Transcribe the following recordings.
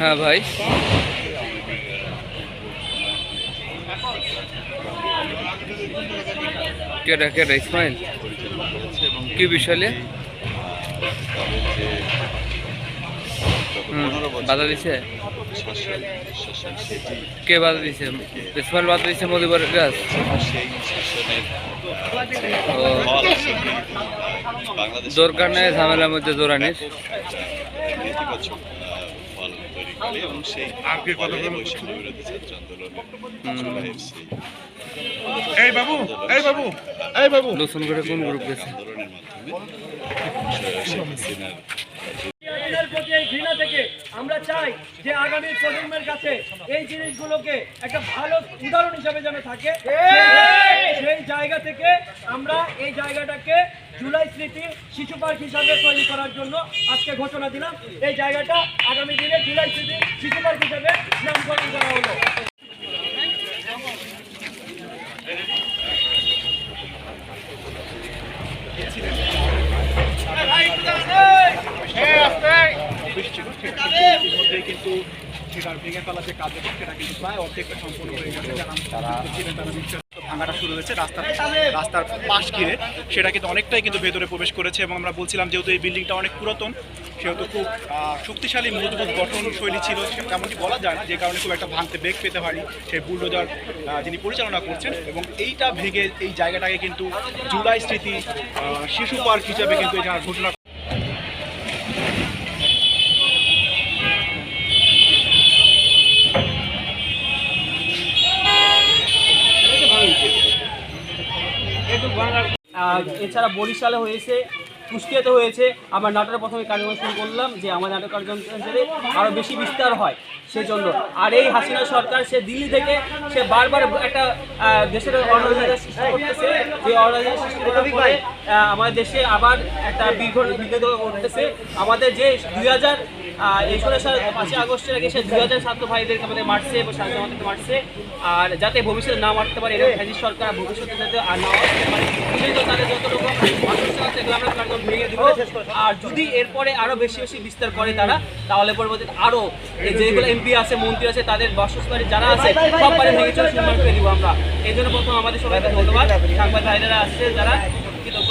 হ্যাঁ ভাই। কেটা কেটা ইসমাইল? কি বিষয়ে বাধা দিছে? কে বাধা দিছে? ইসমাইল বাধা দিছে মদিবার গাছ দরকার নেই ঝামেলার মধ্যে আহ, ফল এবং সেই বৈষম্য বিরোধী ছাত্র আন্দোলনের জুলাইয়ের সেই এই বাবু। এই বাবু এই বাবু। নতুন করে কোন গ্রুপ গেছে? আন্দোলনের মাধ্যমে শেখ হাসিনার এদের প্রতি এই ঘৃণা থেকে আমরা চাই যে আগামী প্রজন্মের কাছে এই জিনিসগুলোকে একটা ভালো উদাহরণ হিসাবে যেন থাকে। সেই জায়গা থেকে আমরা এই জায়গাটাকে জুলাই স্মৃতি শিশু পার্ক হিসাবে তৈরি করার জন্য আজকে ঘোষণা দিলাম। এই জায়গাটা আগামী দিনে যে কিন্তু প্রায় অর্ধেকটা সম্পূর্ণ হয়ে গেছে তারা শুরু হয়েছে রাস্তার রাস্তার সেটা কিন্তু অনেকটাই কিন্তু ভেতরে প্রবেশ করেছে এবং আমরা বলছিলাম যেহেতু এই বিল্ডিংটা অনেক পুরাতন সেহেতু খুব শক্তিশালী, মজবুত গঠন শৈলী ছিল। সে তেমনটি বলা যায় না যে কারণে খুব একটা ভাঙতে বেগ পেতে হয়নি সেই বুলডোজার যিনি পরিচালনা করছেন। এবং এইটা ভেঙে এই জায়গাটাকে কিন্তু জুলাই স্মৃতি শিশু পার্ক হিসাবে কিন্তু এটা আর এছাড়া বরিশালে হয়েছে কুষ্টিয়াতে হয়েছে। আমার নাটকের প্রথমে কার্যক্রম শুরু করলাম যে আমার নাটক কার্যক্রমে আরও বেশি বিস্তার হয় সেজন্য। আর এই হাসিনা সরকার সে দিল্লি থেকে সে বারবার একটা দেশের অর্গানাইজেশন সৃষ্টি করতেছে। যে অর্গানাইজেশন সৃষ্টি করার পরে আমাদের দেশে আবার একটা করতেছে আমাদের যে দুই হাজার এই সাল পাঁচই আগস্টের আগে সে দুই হাজার ছাত্র ভাইদেরকে আমাদের মারছে এবং আমাদেরকে মারছে। আর যাতে ভবিষ্যতে না মারতে পারে এরকম ফ্যাসিস্ট সরকার ভবিষ্যতে যাতে আর না মারতে পারে তাদের যত রকম আমরা কার্যক্রম ভেঙে দিব আর যদি এরপরে আরও বেশি বেশি বিস্তার করে তারা তাহলে পরবর্তীতে আরও যেগুলো এমপি আছে মন্ত্রী আছে তাদের বাসস্থানে যারা আছে সব বাড়ি ভেঙে চলে নির্মাণ করে দিব আমরা। এই জন্য প্রথম আমাদের সবাইকে ধন্যবাদ। সাংবাদিক ভাইরা আসছে যারা কৃতজ্ঞ।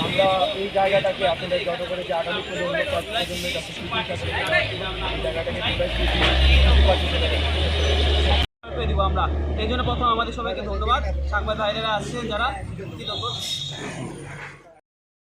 এই জায়গাটাকে আপনাদের যত করে যে আগামী প্রজন্ম প্রজন্মের কাছে জায়গাটাকে আমরা। এই জন্য প্রথম আমাদের সবাইকে ধন্যবাদ। সাংবাদ ভাইরা আসছে যারা